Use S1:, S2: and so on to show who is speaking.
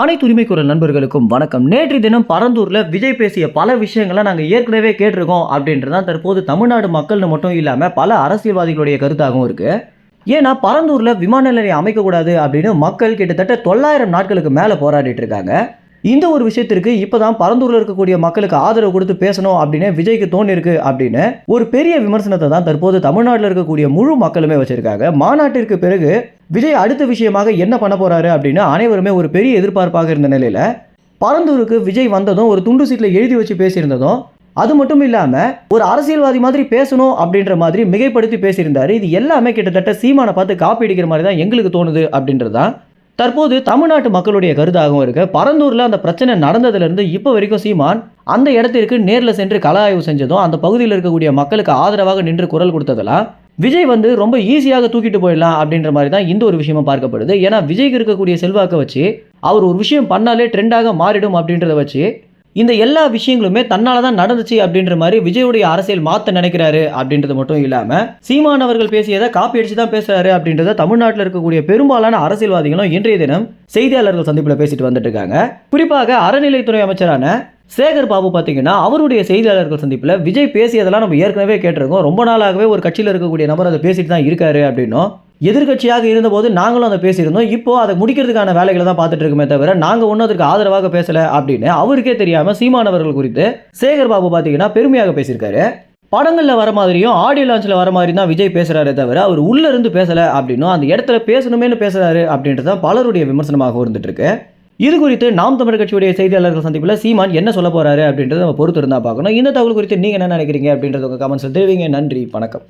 S1: அனைத்து உரிமை குரல் நண்பர்களுக்கும் வணக்கம். நேற்று தினம் பரந்தூரில் விஜய் பேசிய பல விஷயங்களை நாங்கள் ஏற்கனவே கேட்டிருக்கோம் அப்படின்றதான் தற்போது தமிழ்நாடு மக்கள்னு மட்டும் இல்லாமல் பல அரசியல்வாதிகளுடைய கருத்தாகவும் இருக்கு. ஏன்னா பரந்தூரில் விமான நிலையம் அமைக்கக்கூடாது அப்படின்னு மக்கள் கிட்டத்தட்ட தொள்ளாயிரம் நாட்களுக்கு மேலே போராடிட்டு இருக்காங்க. இந்த ஒரு விஷயத்திற்கு இப்போதான் பரந்தூரில் இருக்கக்கூடிய மக்களுக்கு ஆதரவு கொடுத்து பேசணும் அப்படின்னு விஜய்க்கு தோணிருக்கு அப்படின்னு ஒரு பெரிய விமர்சனத்தை தான் தற்போது தமிழ்நாட்டில் இருக்கக்கூடிய முழு மக்களுமே வச்சிருக்காங்க. மாநாட்டிற்கு பிறகு விஜய் அடுத்த விஷயமாக என்ன பண்ண போகிறாரு அப்படின்னு அனைவருமே ஒரு பெரிய எதிர்பார்ப்பாக இருந்த நிலையில் பரந்தூருக்கு விஜய் வந்ததும் ஒரு துண்டு சீட்டில் எழுதி வச்சு பேசியிருந்ததும் அது மட்டும் இல்லாமல் ஒரு அரசியல்வாதி மாதிரி பேசணும் அப்படின்ற மாதிரி மிகைப்படுத்தி பேசியிருந்தார். இது எல்லாமே கிட்டத்தட்ட சீமானை பார்த்து காப்பி அடிக்கிற மாதிரி தான் எங்களுக்கு தோணுது அப்படின்றது தான். தற்போது தமிழ்நாட்டு மக்களுடைய கருத்தாகவும் இருக்கு. பரந்தூரில் அந்த பிரச்சனை நடந்ததுலேருந்து இப்போ வரைக்கும் சீமான் அந்த இடத்திற்கு நேரில் சென்று கள ஆய்வு செஞ்சதும் அந்த பகுதியில் இருக்கக்கூடிய மக்களுக்கு ஆதரவாக நின்று குரல் கொடுத்ததெல்லாம் விஜய் வந்து ரொம்ப ஈஸியாக தூக்கிட்டு போயிடலாம் அப்படின்ற மாதிரி தான் இந்த ஒரு விஷயமா பார்க்கப்படுது. ஏன்னா விஜய்க்கு இருக்கக்கூடிய செல்வாக்கை வச்சு அவர் ஒரு விஷயம் பண்ணாலே ட்ரெண்டாக மாறிடும் அப்படின்றத வச்சு இந்த எல்லா விஷயங்களுமே தன்னால் தான் நடந்துச்சு அப்படின்ற மாதிரி விஜயுடைய அரசியல் மாற்ற நினைக்கிறாரு அப்படின்றது மட்டும் இல்லாமல் சீமான் அவர்கள் பேசியதை காப்பி அடிச்சு தான் பேசுறாரு அப்படின்றத தமிழ்நாட்டில் இருக்கக்கூடிய பெரும்பாலான அரசியல்வாதிகளும் இன்றைய தினம் செய்தியாளர்கள் சந்திப்பில் பேசிட்டு வந்துட்டு இருக்காங்க. குறிப்பாக அறநிலைத்துறை அமைச்சரான சேகர் பாபு பார்த்தீங்கன்னா அவருடைய செய்தியாளர்கள் சந்திப்பில் விஜய் பேசியதெல்லாம் நம்ம ஏற்கனவே கேட்டிருக்கோம். ரொம்ப நாளாகவே ஒரு கட்சியில் இருக்கக்கூடிய நபர் அதை பேசிட்டு தான் இருக்காரு அப்படின்னும். எதிர்க்கட்சியாக இருந்தபோது நாங்களும் அதை பேசியிருந்தோம். இப்போ அதை முடிக்கிறதுக்கான வேலைகளை தான் பார்த்துட்டு இருக்கோமே தவிர நாங்கள் ஒன்றும் அதற்கு ஆதரவாக பேசலை அப்படின்னு அவருக்கே தெரியாமல் சீமானவர்கள் குறித்து சேகர் பாபு பார்த்தீங்கன்னா பெருமையாக பேசியிருக்காரு. படங்களில் வர மாதிரியும் ஆடியோ லான்ச்சில் வர மாதிரி தான் விஜய் பேசுகிறாரே தவிர அவர் உள்ளே இருந்து பேசலை அப்படின்னும். அந்த இடத்துல பேசணுமேனு பேசுகிறாரு அப்படின்றது தான் பலருடைய விமர்சனமாக இருந்துட்டு இருக்கு. இது குறித்து நாம் தமிழ் கட்சியுடைய செய்தியாளர்கள் சந்திப்பில் சீமான் என்ன சொல்ல போறாரு அப்படின்றத நம்ம பொறுத்து இருந்தால் பார்க்கணும். இந்த தகவல் குறித்து நீங்கள் என்ன நினைக்கிறீங்க அப்படின்றத உங்கள் கமெண்ட்ஸில் தெரிவிங்க. நன்றி. வணக்கம்.